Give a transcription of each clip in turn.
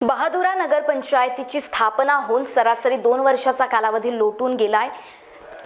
बहादुरा नगरपंचायतीची स्थापना होऊन सरासरी दोन वर्षाचा कालावधी लोटून गेलाय.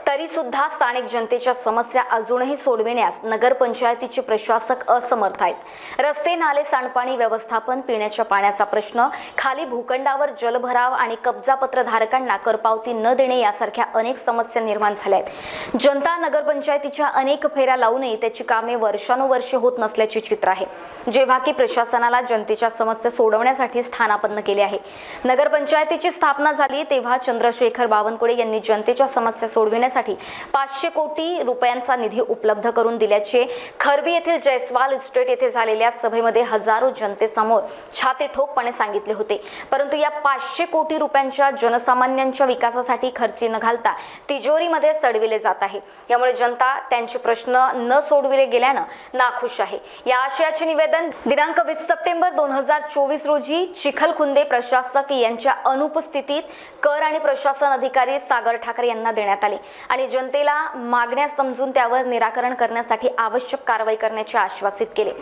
तरी सुद्धा स्थानिक जनतेच्या समस्या अजूनही सोडविण्यास नगरपंचायतीचे प्रशासक असमर्थ आहेत. रस्ते नाले सांडपाणी व्यवस्थापन पिण्याच्या पाण्याचा प्रश्न खाली भूखंडावर जलभराव आणि कब्जापत्र धारकांना करपावती न देणे यासारख्या अनेक समस्या निर्माण झाल्या आहेत. जनता नगरपंचायतीच्या अनेक फेऱ्या लावूनही त्याची कामे वर्षानुवर्षे होत नसल्याचे चित्र आहे. जेव्हा की प्रशासनाला जनतेच्या समस्या सोडवण्यासाठी स्थानापन्न केले आहे. नगरपंचायतीची स्थापना झाली तेव्हा चंद्रशेखर बावनकुळे यांनी जनतेच्या समस्या सोडविण्यास करण्यासाठी पाचशे कोटी रुपयांचा निधी उपलब्ध करून दिल्याचे खरबी येथील जयस्वाल इस्टेट येथे झालेल्या सभेमध्ये हजारो जनतेसमोर छाती ठोकपणे सांगितले होते. परंतु या पाचशे कोटी रुपयांच्या जनसामान्यांच्या विकासासाठी खर्ची न घालता तिजोरीमध्ये सडविले जात आहे. यामुळे जनता त्यांचे प्रश्न न सोडविले गेल्यानं नाखुश आहे. या आशयाचे निवेदन दिनांक वीस सप्टेंबर दोन हजार चोवीस रोजी चिखलखुंदे प्रशासक यांच्या अनुपस्थितीत कर आणि प्रशासन अधिकारी सागर ठाकरे यांना देण्यात आले. आणि जनतेला मागण्या समजून त्यावर निराकरण करण्यासाठी आवश्यक कारवाई करण्याचे आश्वासित केले.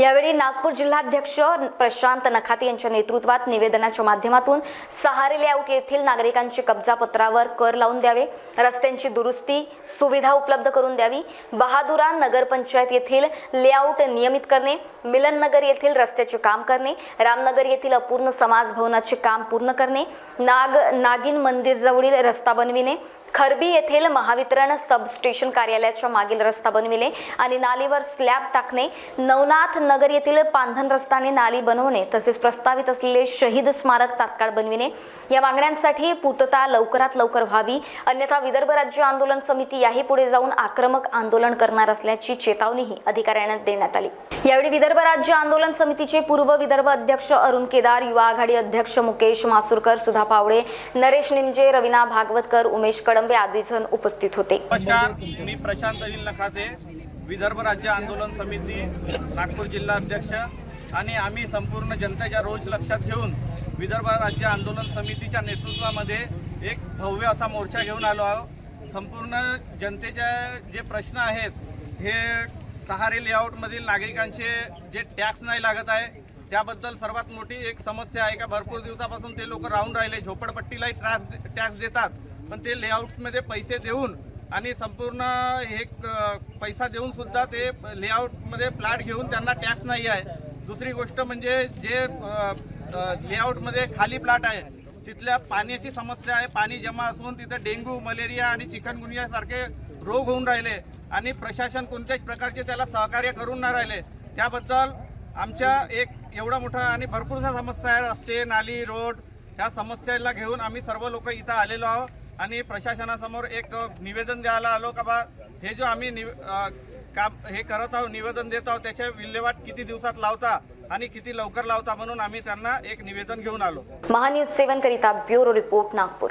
यावेळी नागपूर जिल्हाध्यक्ष प्रशांत नखाते यांच्या नेतृत्वात निवेदनाच्या माध्यमातून सहारे लेआउट येथील नागरिकांचे कब्जापत्रावर कर लावून द्यावे रस्त्यांची दुरुस्ती सुविधा उपलब्ध करून द्यावी बहादुरा नगरपंचायत येथील लेआउट नियमित करणे मिलननगर येथील रस्त्याचे काम करणे रामनगर येथील अपूर्ण समाज भवनाचे काम पूर्ण करणे नाग नागिन मंदिर जवळील रस्ता बनविणे खरबी येथील महावितरण सबस्टेशन कार्यालयाच्या मागील रस्ता बनविले आणि नालीवर स्लॅब टाकणे नवनाथ नगर येथील पांधन रस्ताने नाली बनवणे तसेच प्रस्तावित असलेले शहीद स्मारक तात्काळ बनविणे. या मागण्यांसाठी पूर्तता लवकरात लवकर व्हावी अन्यथा विदर्भ राज्य आंदोलन समिती याही पुढे जाऊन आक्रमक आंदोलन करणार असल्याची चेतावणीही अधिकाऱ्यांना देण्यात आली. यावेळी विदर्भ राज्य आंदोलन समितीचे पूर्व विदर्भ अध्यक्ष अरुण केदार युवा आघाडी अध्यक्ष मुकेश मासुरकर सुधा पावडे नरेश निमजे रविना भागवतकर उमेश कदंबे आदी जण उपस्थित होते. नमस्कार मी प्रशांत अनिल नखाते विदर्भ राज्य आंदोलन समिती नागपूर जिल्हा अध्यक्ष. आणि आम्ही संपूर्ण जनतेच्या रोज लक्षात घेऊन विदर्भ राज्य आंदोलन समितीच्या नेतृत्वामध्ये एक भव्य असा मोर्चा घेऊन आलो आहोत. संपूर्ण जनतेच्या जे प्रश्न आहेत हे सहारे लेआउटमधील नागरिकांचे जे टॅक्स नाही लागत आहे त्याबद्दल सर्वात मोठी एक समस्या आहे का? भरपूर दिवसापासून ते लोक राहून राहिले झोपडपट्टीलाही त्रास टॅक्स देतात. पण ते लेआउटमध्ये पैसे देऊन आणि संपूर्ण हे पैसा देऊन सुद्धा ते लेआउटमध्ये प्लॅट घेऊन त्यांना टॅक्स नाही आहे. दुसरी गोष्ट म्हणजे जे लेआउटमध्ये खाली प्लॅट आहे तिथल्या पाण्याची समस्या आहे. पाणी जमा असून तिथं डेंग्यू मलेरिया आणि चिकनगुनियासारखे रोग होऊन राहिले आणि प्रशासन कोणत्याच प्रकारचे त्याला सहकार्य करून नाही राहिले. त्याबद्दल आमच्या एक एवढा मोठा आणि भरपूरसा समस्या आहे रस्ते नाली रोड ह्या समस्याला घेऊन आम्ही सर्व लोक इथं आलेलो आहोत. आणि प्रशासनासमोर एक निवेदन द्यायला आलो का बा हे जो आम्ही निव काम हे करत आहोत निवेदन देत आहोत त्याच्या विल्हेवाट किती दिवसात लावता आणि किती लवकर लावता म्हणून आम्ही त्यांना एक निवेदन घेऊन आलो. महान्यूज सेवन करिता ब्युरो रिपोर्ट नागपूर.